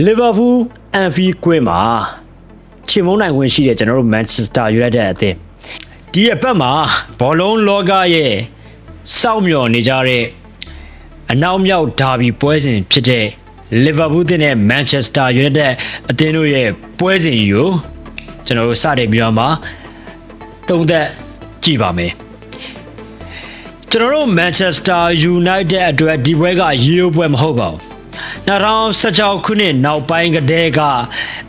လီဗာပူးအန်ဖီကွင်းမှာချင်မုန်းနိုင်ဝင်ရှိတဲ့ကျွန်တော်တို့မန်ချက်စတာယူနိုက်တက်အသင်းဒီအပတ်မှာဘောလုံးလောကရဲ့စောင့်မျှော်နေကြတဲ့အနောက်မြောက်ဒါဘီပွဲစဉ်ဖြစ်တဲ့လီဗာပူးတင်တဲ့မန်ချက်စတာယူနိုက်တက်အသင်းတို့ရဲ့ပွဲစဉ်ကြီးကိုကျွန်တော်တို့စတင်ပြီးတော့မှတုံးသက်ကြည့်ပါမယ်ကျွန်တော်တို့ Manchester United အတွက်ဒီပွဲကရေယိုပွဲမဟုတ်ပါဘူး 2016ခုနှစ်နောက်ပိုင်းကတည်းက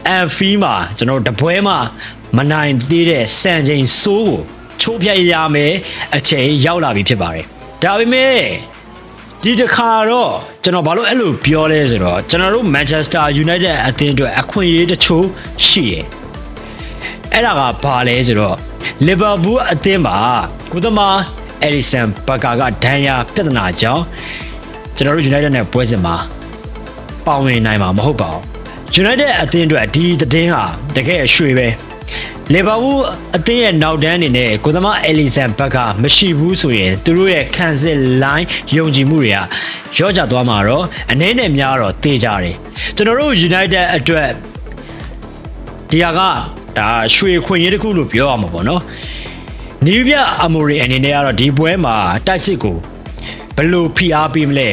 အန်ဖီမှာကျွန်တော်တို့တပွဲမှာမနိုင်သေးတဲ့စံချိန်စိုးကိုချိုးဖျက်ရမယ်အချိန်ရောက်လာပြီဖြစ်ပါတယ်ဒါပေမဲ့ဒီတစ်ခါတော့ကျွန်တော်ဘာလို့အဲ့လိုပြောလဲဆိုတော့ကျွန်တော်တို့ Manchester United အသင်းအတွက်အခွင့်အရေးတချို့ရှိတယ်အဲ့ဒါကဘာလဲဆိုတော့လီဗာပူးအသင်းမှာကုသမာအယ်လီဆန်ဘကာကဒဏ်ရာပြဿနာကြောင့်ကျွန်တော်တို့ United နဲ့ပွဲစဉ်မှာ ပါဝင်နိုင်မှာမဟုတ်ပါဘူး United အသင်းအတွက်ဒီသတင်းဟာတကယ်အရွှေပဲလီဗာပူးအသင်းရဲ့နောက်တန်းအနေနဲ့ကုသမာအယ်လီဆန်ဘက်ကမရှိဘူးဆိုရင်သူတို့ရဲ့ခံစစ်လိုင်းယုံကြည်မှုတွေကရော့ကျသွားမှာတော့အနေနဲ့များတော့တေးကြတယ်ကျွန်တော်တို့ United အတွက်ဒီဟာကဒါရွှေခွင့်ရေးတစ်ခုလို့ပြောရမှာပေါ့နော်နီးပြအမိုရီအနေနဲ့ကတော့ဒီပွဲမှာတိုက်စစ်ကိုဘယ်လိုဖိအားပေးမလဲ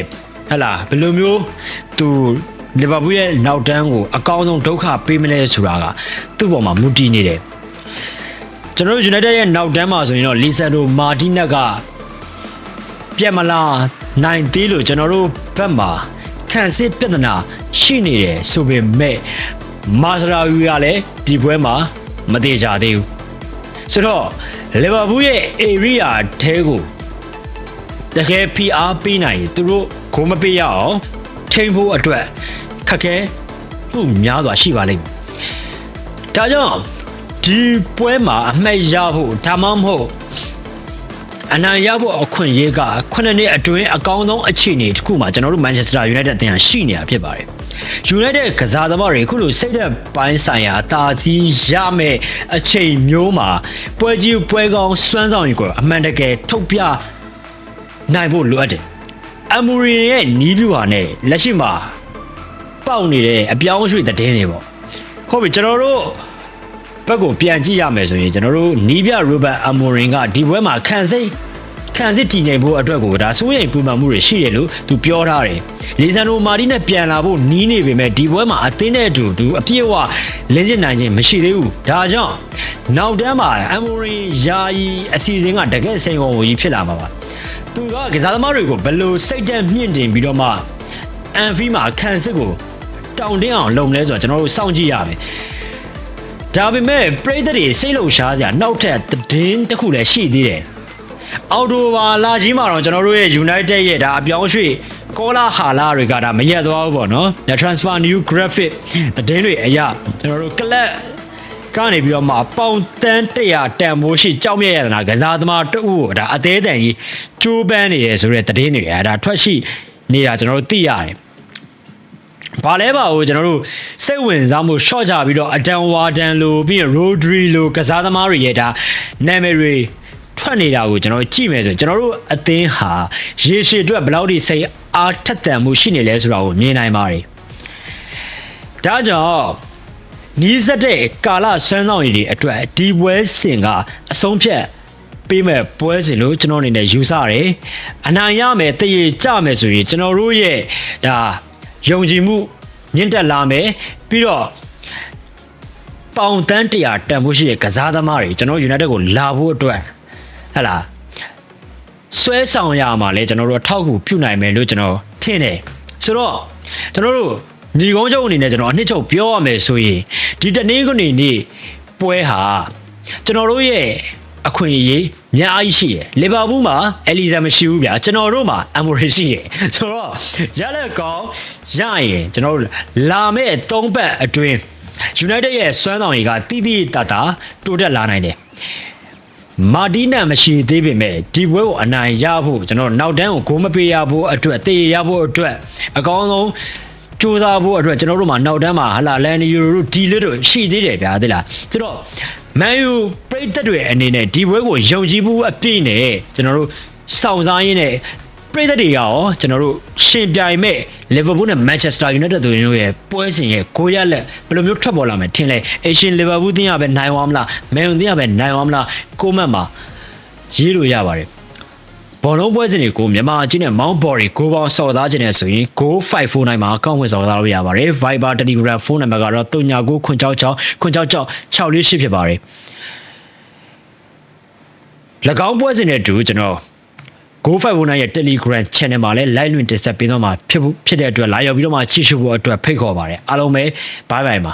ဟဟလာဘယ်လိုမျိုးသူလီဗာပူးရဲ့နောက်တန်းကိုအကောင်းဆုံးဒုက္ခပေးမလဲဆိုတာကသူ့ပေါ်မှာမူတည်နေတယ်ကျွန်တော်တို့ United ရဲ့နောက်တန်းမှာဆိုရင်တော့လီဆန်ဒိုမာတီနက်ကပြက်မလားနိုင်သေးလို့ကျွန်တော်တို့ဘက်မှာခံစစ်ပြဿနာရှိနေတယ်ဆိုပေမဲ့မာစရာယူကလည်းဒီပွဲမှာမသေးကြသေးဘူးဆိုတော့လီဗာပူးရဲ့ area ထဲကိုတကယ် PR ပေးနိုင်ရင်သူတို့ ကိုမပေးရအောင်ထိန်းဖို့အတွက်ခက်ခဲမှုများစွာရှိပါလိမ့်မယ်ဒါကြောင့်ဒီပွဲမှာအမှတ်ရဖို့ဒါမှမဟုတ်အနိုင်ရဖို့အခွင့်အရေးကခုနှစ်နှစ်အတွင်းအကောင်းဆုံးအခြေအနေတစ်ခုမှာကျွန်တော်တို့ Manchester United အသင်းဟာရှိနေတာဖြစ်ပါတယ်။ United ကစားသမားတွေအခုလိုစိတ်သက်ပိုင်းဆိုင်ရာအသာစီးရမယ့်အချိန်မျိုးမှာပွဲကြီးပွဲကောင်းစွမ်းဆောင်ရည်ကိုအမှန်တကယ်ထုတ်ပြနိုင်ဖို့လိုအပ်တယ်။ အမူရီရဲ့နီးပြူဟာနဲ့လက်ရှိမှာပေါက်နေတဲ့အပြောင်းအရွှေ့တဲ့င်းတွေပေါ့။ဟုတ်ပြီကျွန်တော်တို့ဘက်ကိုပြန်ကြည့်ရမယ်ဆိုရင်ကျွန်တော်တို့နီးပြ Robert Amorim ကဒီပွဲမှာခံစိတ်ခံစစ်တည်ငြိမ်ဖို့အတွက်ကိုဒါစိုးရိမ်ပူပန်မှုတွေရှိတယ်လို့သူပြောထားတယ်။လီဆန်နိုမာတီနဲ့ပြန်လာဖို့နီးနေပေမဲ့ဒီပွဲမှာအသင်းနဲ့အတူသူအပြည့်အဝလင်းကျင်နိုင်ခြင်းမရှိသေးဘူး။ဒါကြောင့်နောက်တန်းမှာအမိုရင်ယာယီအစီအစဉ်ကတကယ်စိန်ခေါ်မှုကြီးဖြစ်လာမှာပါ။ သူကကစားသမားတွေကိုဘယ်လိုစိတ်တက်မြင့်တင်ပြီးတော့မှအန်ဖီမှာခံစစ်ကိုတောင်းတင်းအောင်လုပ်မလဲဆိုတော့ကျွန်တော်တို့စောင့်ကြည့်ရမယ်။ဒါပေမဲ့ပရိသတ်တွေစိတ်လှုပ်ရှားစရာနောက်ထပ်သတင်းတစ်ခုလည်းရှိသေးတယ်။အော်တိုဘာလာကြီးမှာတော့ကျွန်တော်တို့ရဲ့ United ရဲ့ဒါအပြောင်းရွှေ့ကောလာဟာလာတွေကဒါမရက်သွားဘူးပေါ့နော်။ The transfer new graphic သတင်းတွေအရကျွန်တော်တို့ကလပ် ကနေပြီးတော့မှပေါင်တန်း100တန်ဖိုးရှိကြောက်မြဲရတနာကစားသမားတအုပ်ကိုဒါအသေးတန်ကြီးကျိုးပန်းနေရဆိုတဲ့သတင်းတွေအဲဒါထွက်ရှိနေတာကျွန်တော်တို့သိရတယ်။ဘာလဲပါဦးကျွန်တော်တို့စိတ်ဝင်စားမှု short ချပြီးတော့အတန်ဝါဒန်လိုပြီးရင် Rodri လိုကစားသမားတွေရဲ့ဒါနာမည်တွေထွက်နေတာကိုကျွန်တော်ကြည့်မယ်ဆိုရင်ကျွန်တော်တို့အသင်းဟာရေရှည်အတွက်ဘယ်လောက်ထိစိတ်အားထက်သန်မှုရှိနေလဲဆိုတာကိုမြင်နိုင်ပါတယ်။ဒါကြောင့် နီးစက်တဲ့ကာလဆန်းဆောင်ရည်တွေအတွက်ဒီပွဲစဉ်ကအဆုံးဖြတ်ပေးမဲ့ပွဲစဉ်လို့ကျွန်တော်အနေနဲ့ယူဆရတယ်။အနိုင်ရမယ်တရေကြမယ်ဆိုရင်ကျွန်တော်တို့ရဲ့ဒါယုံကြည်မှုမြင့်တက်လာမယ်ပြီးတော့ပေါင်တန်းတရာတန်ဖို့ရှိတဲ့ကစားသမားတွေကျွန်တော် United ကိုလာဖို့အတွက်ဟဟလားဆွဲဆောင်ရမှာလဲကျွန်တော်တို့အထောက်အကူပြုနိုင်မယ်လို့ကျွန်တော်ထင်တယ်ဆိုတော့ကျွန်တော်တို့ ညီကုန်းချုပ်အနေနဲ့ကျွန်တော်အနှစ်ချုပ်ပြောရမယ်ဆိုရင်ဒီတနေ့ကနေနေ့ပွဲဟာကျွန်တော်တို့ရဲ့အခွင့်အရေးအများကြီးရှိတယ်လီဗာပူးမှာအလီဇာမရှိဘူးဗျာကျွန်တော်တို့မှာအမိုရီရှိတယ်ဆိုတော့ရလက်ကောင်းရရင်ကျွန်တော်တို့လာမဲ့၃ပတ်အတွင်း United ရဲ့စွမ်းဆောင်ရည်ကတိတိတတ်တာတိုးတက်လာနိုင်တယ်မာဒီနာမရှိသေးပေမဲ့ဒီပွဲကိုအနိုင်ရဖို့ကျွန်တော်နောက်တန်းကိုဂိုးမပေးရဖို့အတွက်တေးရဖို့အတွက်အကောင်းဆုံး စူးစမ်းဖို့အတွက်ကျွန်တော်တို့မှာနောက်တန်းမှာဟလာလန်နီယိုတို့ဒီလစ်တို့ရှိသေးတယ်ဗျာသိလားဆိုတော့မန်ယူပရိသတ်တွေအနေနဲ့ဒီပွဲကိုယုံကြည်မှုအပြည့်နဲ့ကျွန်တော်တို့စောင့်စားရင်းနဲ့ပြည်သက်တွေရောကျွန်တော်တို့ရှင်ပြိုင်မဲ့ Liverpool နဲ့ Manchester United တို့ရဲ့ပွဲစဉ်ရဲ့ကိုရလက်ဘယ်လိုမျိုးထွက်ပေါ်လာမယ်ထင်လဲ Asian Liverpool တင်းရပဲနိုင်သွားမလား Man U တင်းရပဲနိုင်သွားမလားကိုမတ်မှာရေးလို့ရပါတယ် ဘောလုံးပွဲစဉ်တွေကိုမြန်မာအချင်းနဲ့ Mount Body ကိုပေါင်းစော်သားခြင်းနဲ့ဆိုရင်9549မှာအကောင့်ဝင်စော်သားလို့ရပါတယ် Viber Telegram ဖုန်းနံပါတ်ကတော့3996 966 648ဖြစ်ပါတယ်၎င်းပွဲစဉ်နဲ့အတူကျွန်တော် GoFive9 ရဲ့ Telegram Channel မှာလည်း live လွှင့်တင်ဆက်ပေးသွားမှာဖြစ်ဖို့ဖြစ်တဲ့အတွက်လာရောက်ပြီးတော့မှကြည့်ရှုဖို့အတွက်ဖိတ်ခေါ်ပါတယ်အားလုံးပဲ bye bye ပါ